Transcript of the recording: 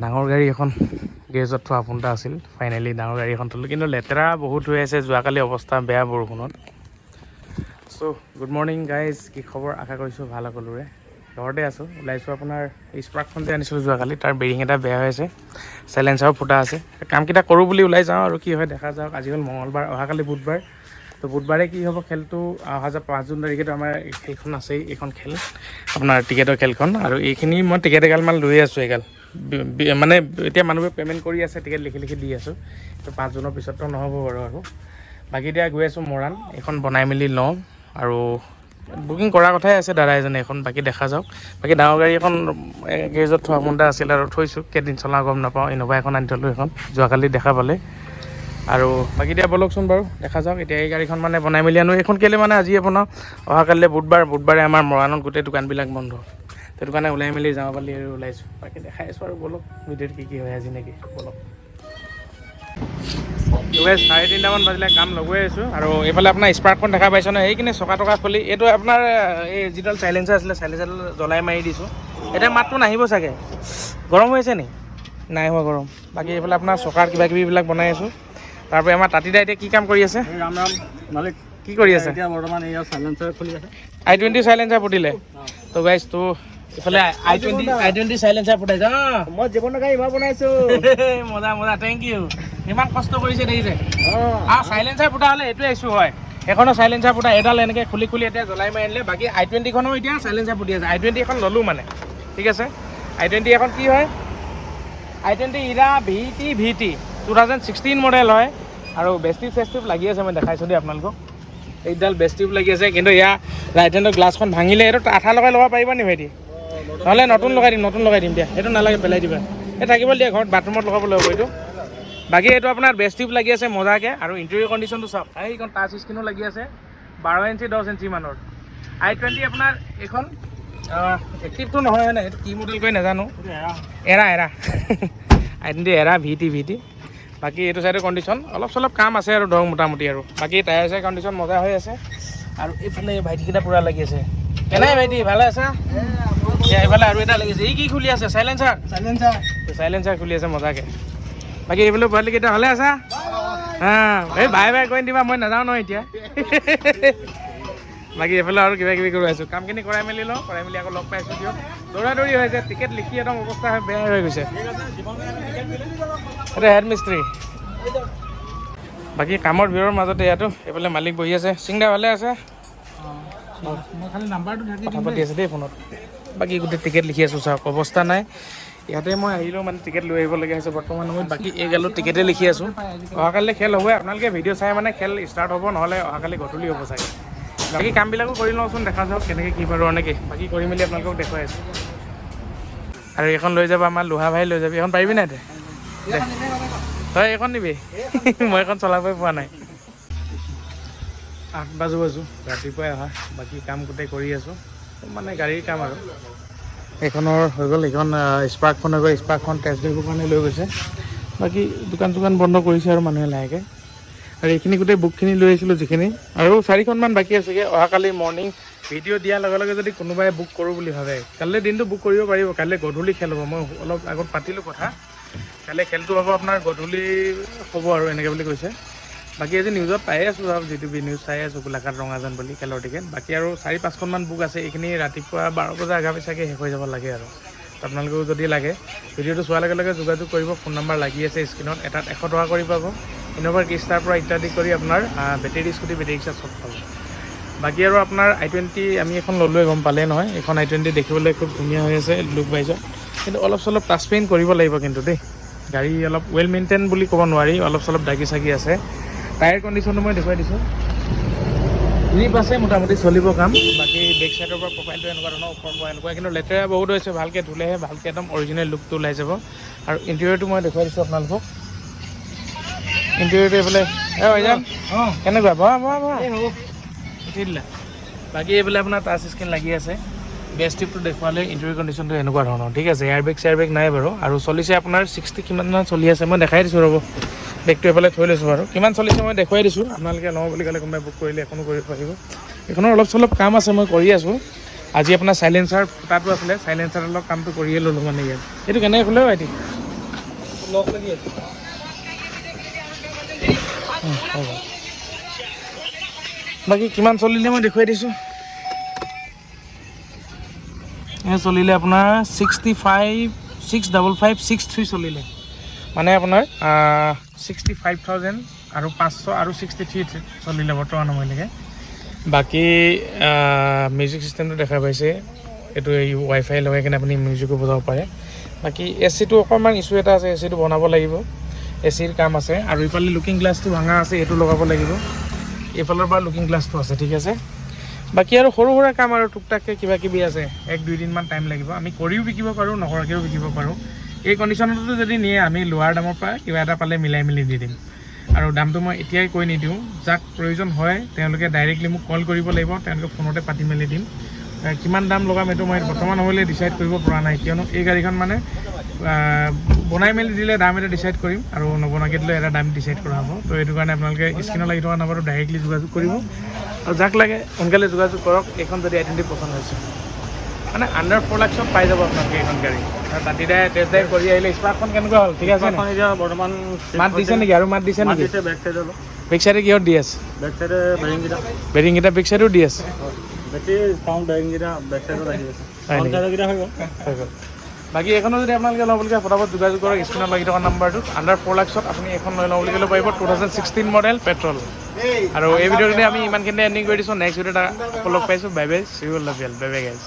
ডাঙৰ গাড়ী এখন গেৰেজত থোৱা ফোন এটা আছিল। ফাইনেলি ডাঙৰ গাড়ী এখন থলোঁ। কিন্তু লেতেৰা বহুত হৈ আছে যোৱাকালি অৱস্থা বেয়া বৰষুণত। চ' গুড মৰ্ণিং গাইজ কি খবৰ? আশা কৰিছোঁ ভাল সকলোৰে। ঘৰতে আছোঁ। ওলাইছোঁ আপোনাৰ স্পাৰ্কখন যে আনিছিলোঁ যোৱাকালি তাৰ বেৰিং এটা বেয়া হৈ আছে। চাইলেঞ্চাৰো ফুটা আছে। কামকেইটা কৰোঁ বুলি ওলাই যাওঁ আৰু কি হয় দেখা যাওক। আজি হ'ল মঙলবাৰ অহাকালি বুধবাৰ। তো বুধবাৰে কি হ'ব খেলটো? অহা যোৱা পাঁচ জুন তাৰিখেতো আমাৰ খেলখন আছেই এইখন খেল। আপোনাৰ টিকেটৰ খেলখন। আৰু এইখিনি মই টিকেট এগালমান লৈ আছোঁ এগাল। মানে এতিয়া মানুহবোৰে পে'মেণ্ট কৰি আছে টিকেট লিখি লিখি দি আছোঁ। তো পাঁচ জুনৰ পিছততো নহ'ব বাৰু আৰু। বাকী এতিয়া গৈ আছোঁ মৰাণ এইখন বনাই মেলি লওঁ। আৰু বুকিং কৰাৰ কথাই আছে দাদা এজনে এখন বাকী দেখা যাওক। বাকী ডাঙৰ গাড়ী এখন গেৰেজত থোৱা মোন্দা আছিল আৰু থৈছোঁ। কেইদিন চলাওঁ গম নাপাওঁ ইন'ভা এখন আনি থ'লোঁ এখন। যোৱাকালি দেখা পালে। আৰু বাকী এতিয়া ব'লকচোন বাৰু দেখা যাওক। এতিয়া এই গাড়ীখন মানে বনাই মেলি আনো। এইখন কেলৈ মানে আজি আপোনাৰ অহাকালিলৈ বুধবাৰ বুধবাৰে আমাৰ মৰাণত গোটেই দোকানবিলাক বন্ধ। সেইটো কাৰণে ওলাই মেলি যাওঁ বুলি আৰু ওলাইছোঁ। বাকী দেখাই আছোঁ আৰু ব'লক ভিডিঅ'ত কি কি হয় আজি নেকি ব'লক। চাৰে তিনিটামান বাজিলে কাম লগাই আছোঁ। আৰু এইফালে আপোনাৰ স্পাৰ্কখন দেখা পাইছে নহয় সেইখিনি চকা টকা খুলি এইটো আপোনাৰ এই যিডাল চাইলেঞ্চাৰ আছিলে চাইলেঞ্চাৰডাল জ্বলাই মাৰি দিছোঁ। এতিয়া মাতটো নাহিব চাগে। গৰম হৈ আছে নি? নাই হোৱা গৰম। বাকী এইফালে আপোনাৰ চকাৰ কিবা কিবিবিলাক বনাই আছোঁ। তাৰপৰা আমাৰ তাঁতিদা এতিয়া কি কাম কৰি আছে? ৰাম ৰাম মালিক। কি কৰি আছে? এতিয়া বৰ্তমান এয়া চাইলেঞ্চাৰ খুলি আছে। আই টুৱেণ্টি চাইলেঞ্চাৰ ফুটিলে তো গাইজ তো এইফালে I twenty I twenty challenger অঁ। মই জীৱনৰ গাড়ী মই বনাইছো। মজা মজা থেংক ইউ ইমান কষ্ট কৰিছে দেখিছে। আৰু চাইলেঞ্চাৰ ফুটা হ'লে এইটোৱে ইছ্যু হয়। এখনও চাইলেঞ্চাৰ ফুটা এডাল এনেকৈ খুলি খুলি এতিয়া জ্বলাই মাৰি আনিলে। বাকী আই টুৱেণ্টিখনো এতিয়া চাইলেঞ্চাৰ ফুটি আছে। আই টুৱেণ্টি এখন ল'লোঁ মানে। ঠিক আছে? আই টুৱেণ্টি এখন কি হয়? I twenty era V T V T. Two thousand sixteen model হয়। আৰু বেষ্টিভ চেষ্টিভ লাগি আছে মই দেখাইছোঁ দেই আপোনালোকক। এইডাল বেষ্টিভ লাগি আছে। কিন্তু ইয়াৰ ৰাইট হেণ্ডৰ গ্লাছখন ভাঙিলে এইটো আঠা লগাই ল'ব পাৰিবা নি ভাইটি? নহ'লে নতুন লগাই দিম, নতুন লগাই দিম দিয়া। এইটো নালাগে, পেলাই দিবা। এই থাকিব দিয়া, ঘৰত বাথৰুমত লগাব লাগিব এইটো। বাকী এইটো আপোনাৰ বেষ্ট টিউব লাগি আছে মজাকৈ, আৰু ইণ্টেৰিয়ৰ কণ্ডিশ্যনটো চাওক। এইখন টাচ স্ক্ৰীনো লাগি আছে, বাৰ ইঞ্চি, দহ ইঞ্চি মানৰ। আই টুৱেণ্টি আপোনাৰ এইখন এক্টিভটো নহয়, হয় নাই? এইটো কি মডেল কৰি নাজানো। Era era. I twenty era, V T V T. বাকী এইটো চাইডৰ কণ্ডিশ্যন অলপ চলপ কাম আছে আৰু ধৰক মোটামুটি আৰু। বাকী টায়াৰ চায়াৰ কণ্ডিশ্যন মজা হৈ আছে। আৰু এইফালে ভাইটিকেইটা পূৰা লাগি আছে। কেনে ভাইটি, ভালে আছা? এইফালে আৰু এটা লাগিছে। ই কি খুলি আছে? চাইলেঞ্চাৰ চাইলেঞ্চাৰ চাইলেঞ্চাৰ খুলি আছে মজাকে। বাকী এইফালে পোৱালিকেইটা ভালে আছা? হা এই বাই বাই কৈ দিবা মই নাযাওঁ নহয় এতিয়া। বাকী এইফালে আৰু কিবা কিবি কৰি আছোঁ। কামখিনি কৰাই মেলি লওঁ কৰাই মেলি আকৌ লগ পাইছোঁ দিয়ক। দৌৰা দৌৰি হৈছে টিকেট লিখি একদম অৱস্থা বেয়া হৈ গৈছে। এইটো হেড মিস্ত্ৰী বাকী কামৰ ভিৰৰ মাজতে ইয়াতো এইফালে মালিক বহি আছে। চিংদা ভালে আছে? কথা পাতি আছে দেই ফোনত। বাকী গোটেই টিকেট লিখি আছোঁ চাওক অৱস্থা নাই। ইয়াতে মই আহিলেও মানে টিকেট লৈ আহিবলগীয়া হৈছে, বৰ্তমান সময়ত বাকী এই গালত টিকেটে লিখি আছোঁ। অহাকালিলৈ খেল হ'বই, আপোনালোকে ভিডিঅ' চাই মানে খেল ষ্টাৰ্ট হ'ব, নহ'লে অহাকালি গধূলি হ'ব চাগে। বাকী কামবিলাকো কৰি লওঁচোন দেখা যাওক কেনেকৈ কি বাৰু এনেকৈ। বাকী কৰি মেলি আপোনালোকক দেখুৱাই আছোঁ। আৰু এইখন লৈ যাব, আমাৰ লোহা ভাই লৈ যাবি। এইখন পাৰিবি নাই দে। তই এইখন নিবি? মই এইখন চলাবই পোৱা নাই। আঠ বাজো বাজো, ৰাতিপুৱাই অহা। বাকী কাম গোটেই কৰি আছোঁ। মানে গাড়ীৰ কাম আৰু। এইখনৰ হৈ গ'ল, এইখন স্পাৰ্কখন হৈ গ'ল স্পাৰ্কখন টেষ্ট ড্ৰাইভৰ কাৰণে লৈ গৈছে। বাকী দোকান চোকান বন্ধ কৰিছে আৰু মানুহে লাহেকৈ। আৰু এইখিনি গোটেই বুকখিনি লৈ আহিছিলোঁ যিখিনি। আৰু চাৰিখনমান বাকী আছেগৈ অহাকালি মৰ্ণিং ভিডিঅ' দিয়াৰ লগে লগে যদি কোনোবাই বুক কৰোঁ বুলি ভাবে, কাইলৈ দিনটো বুক কৰিব পাৰিব, কাইলৈ গধূলি খেল হ'ব। মই অলপ আগত পাতিলোঁ কথা। কাইলৈ খেলটো হ'ব, আপোনাৰ গধূলি হ'ব আৰু এনেকৈ বুলি কৈছে। বাকী আজি নিউজত পায়ে আছোঁ আৰু জি টি ভি নিউজ চাই আছোঁ, গোলাঘাট, ৰঙাজান বুলি খেলৰ টিকেট বাকী আৰু চাৰি, পাঁচখনমান বুক আছে, এইখিনি ৰাতিপুৱা বাৰ বজাৰ আগে পিছাকৈ শেষ হৈ যাব লাগে আৰু। আপোনালোকেও যদি লাগে, ভিডিঅ'টো চোৱাৰ লগে লগে যোগাযোগ কৰিব, ফোন নাম্বাৰ লাগি আছে স্ক্ৰীণত, এটাত এশ টকা কৰি পাব। ইন'ভাৰ কিষ্টাৰ পৰা ইত্যাদি কৰি আপোনাৰ বেটেৰী স্কুটি, বেটেৰী ৰিক্সা চব পাব। বাকী আৰু আপোনাৰ আই টুৱেণ্টি, আমি এখন ল'লোৱে, গম পালেই নহয়। এইখন আই টুৱেণ্টি দেখিবলৈ খুব ধুনীয়া হৈ আছে লুক ৱাইজত কিন্তু অলপ চলপ টাচ পেইণ্ট কৰিব লাগিব কিন্তু দেই। গাড়ী অলপ ৱেল মেইনটেইন বুলি ক'ব নোৱাৰি, অলপ চলপ দাগি চাগি আছে। টায়াৰ কণ্ডিশ্যনটো মই দেখুৱাই দিছোঁ। গ্ৰীপ আছে মোটামুটি চলিব কাম। বাকী বেক চাইডৰ পৰা প্ৰফাইলটো এনেকুৱা ধৰণৰ ওপৰৰ পৰা এনেকুৱা। কিন্তু লেতেৰা বহুত হৈছে ভালকৈ ধুলেহে ভালকৈ একদম অৰিজিনেল লুকটো ওলাই যাব। আৰু ইণ্টেৰিয়ৰটো মই দেখুৱাই দিছোঁ আপোনালোকক। ইণ্টেৰিয়ৰটো এইফালে এই ভাইজান অঁ। কেনেকুৱা? বহা উঠি দিলা বাকী এইফালে আপোনাৰ টাচ স্ক্ৰীণ লাগি আছে। টিপটো দেখুৱালে ইণ্টাৰভিউ কণ্ডিশ্যনটো এনেকুৱা ধৰণৰ। ঠিক আছে এয়াৰ বেগ চেয়াৰ নাই বাৰু। আৰু চলিছে আপোনাৰ ছিক্সটি কিমানমান চলি আছে, মই দেখাই দিছোঁ ৰ'ব। বেগটো এইফালে থৈ লৈছোঁ বাৰু। কিমান চলিছে মই দেখুৱাই দিছোঁ। আপোনালোকে লওঁ বুলি ক'লে কোনোবাই বুক কৰিলে, এখনও কৰিব পাৰিব। এইখনৰ অলপ চলপ কাম আছে, মই কৰি আছোঁ। আজি আপোনাৰ চাইলেঞ্চাৰ ফুটাটো আছিলে চাইলেঞ্চাৰৰ অলপ কামটো কৰিয়ে ল'লোঁ মানে ইয়াত। এইটো কেনেকৈ খোলে ভাইটি? লগ লাগি আছে। বাকী কিমান চলিলে মই দেখুৱাই দিছোঁ? এই চলিলে আপোনাৰ sixty five six double five six three চলিলে। মানে আপোনাৰ ছিক্সটি ফাইভ থাউজেণ্ড আৰু পাঁচশো আৰু ছিক্সটি থ্ৰী চলিলে বৰ্তমান সময়লৈকে। বাকী মিউজিক চিষ্টেমটো দেখা পাইছে। এইটো এই ৱাইফাই লগাই কিনে আপুনি মিউজিকো বজাব পাৰে। বাকী এ চিটো অকণমান ইছ্যু এটা আছে এ চিটো বনাব লাগিব। এ চিৰ কাম আছে। আৰু ইফালে লুকিং গ্লাছটো ভাঙা আছে, এইটো লগাব লাগিব। এইফালৰ পৰা লুকিং গ্লাছটো আছে, ঠিক আছে? বাকী আৰু সৰু সুৰা কাম আৰু টুকটাককৈ কিবা কিবি আছে, এক দুইদিনমান টাইম লাগিব। আমি কৰিও বিকিব পাৰোঁ, নকৰাকৈও বিকিব পাৰোঁ। এই কণ্ডিশ্যনতো যদি নিয়ে, আমি লোৱাৰ দামৰ পৰা কিবা এটা পালে মিলাই মেলি দি দিম। আৰু দামটো মই এতিয়াই কৈ নিদিওঁ। যাক প্ৰয়োজন হয়, তেওঁলোকে ডাইৰেক্টলি মোক কল কৰিব লাগিব তেওঁলোকে ফোনতে পাতি মেলি দিম। কিমান দাম লগাম এইটো মই বৰ্তমান সময়লৈ ডিচাইড কৰিব পৰা নাই। কিয়নো এই গাড়ীখন মানে বনাই মেলি দিলে দাম এটা ডিচাইড কৰিম আৰু নবনাকৈ দিলে এটা দাম ডিচাইড কৰা হ'ব। তো এইটো কাৰণে আপোনালোকে স্ক্ৰীণত লাগি থকা নাম্বাৰটো ডাইৰেক্টলি যোগাযোগ কৰিব। আৰু যাক লাগে সোনকালে যোগাযোগ কৰক এইখন যদি আইডেণ্টি পচন্দ হৈছে। মানে আণ্ডাৰ ফ'ৰ লাখছত পাই যাব আপোনালোকে এইখন গাড়ী। আৰু তাতিদাই টেষ্ট ড্ৰাইভ কৰি আহিলে স্পাৰ্কখন কেনেকুৱা হ'ল? ঠিক আছে এতিয়া বৰ্তমান মাত দিছে নেকি আৰু মাত দিছে নেকি? বেক চাইডে বেক চাইডে কিহত দি আছে? বেক চাইডে বেৰিংকেইটা বেৰিংকেইটা বেক চাইডেও দি আছে। বেছি চাউণ্ড বেৰিংকেইটা বেক চাইডত আহি আছে। ফ্ৰণ্ট নেকি? চাইডৰকেইটা হৈ গ'ল। হৈ গ'ল। বাকী এখনও যদি আপোনালোকে ল'ব বুলি কয়, ফটাফট যোগাযোগ কৰক স্ক্ৰীণত লাগি থকা নাম্বাৰটোত আণ্ডাৰ ফ'ৰ লাক্সত আপুনি এখন লৈ লওঁ বুলি ক'লে পাৰিব two thousand sixteen model petrol আৰু এই ভিডিঅ'টোতে আমি ইমানখিনি এণ্ডিং কৰি দিছোঁ নেক্সট ভিডিঅ'ত আকৌ লগ পাইছোঁ bye bye see you love bye bye guys